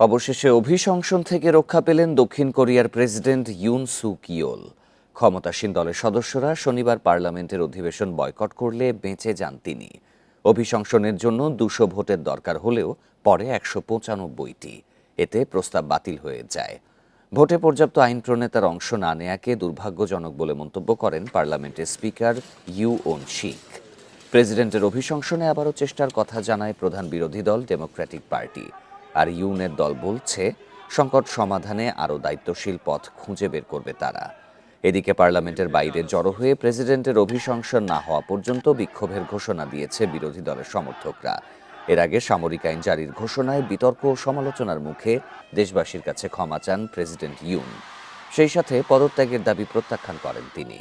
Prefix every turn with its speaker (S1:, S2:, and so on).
S1: অবশেষে অভিশংসন থেকে রক্ষা পেলেন দক্ষিণ কোরিয়ার প্রেসিডেন্ট ইউন সু কিওল ক্ষমতাসীন দলের সদস্যরা শনিবার পার্লামেন্টের অধিবেশন বয়কট করলে বেঁচে যান তিনি। অভিশংসনের জন্য দুশো ভোটের দরকার হলেও পরে একশো পঁচানব্বইটি। এতে প্রস্তাব বাতিল হয়ে যায়। ভোটে পর্যাপ্ত আইন প্রণেতার অংশ না নেয়াকে দুর্ভাগ্যজনক বলে মন্তব্য করেন পার্লামেন্টের স্পিকার ইউ ওন শিক। প্রেসিডেন্টের অভিশংসনে আবারও চেষ্টার কথা জানায় প্রধান বিরোধী দল ডেমোক্র্যাটিক পার্টি। আর ইউনের দল বলছে, সংকট সমাধানে আরও দায়িত্বশীল পথ খুঁজে বের করবে তারা। এদিকে পার্লামেন্টের বাইরে জড়ো হয়ে প্রেসিডেন্টের অভিশংসন না হওয়া পর্যন্ত বিক্ষোভের ঘোষণা দিয়েছে বিরোধী দলের সমর্থকরা। এর আগে সামরিক আইন জারির ঘোষণায় বিতর্ক ও সমালোচনার মুখে দেশবাসীর কাছে ক্ষমা চান প্রেসিডেন্ট ইউন। সেই সাথে পদত্যাগের দাবি প্রত্যাখ্যান করেন তিনি।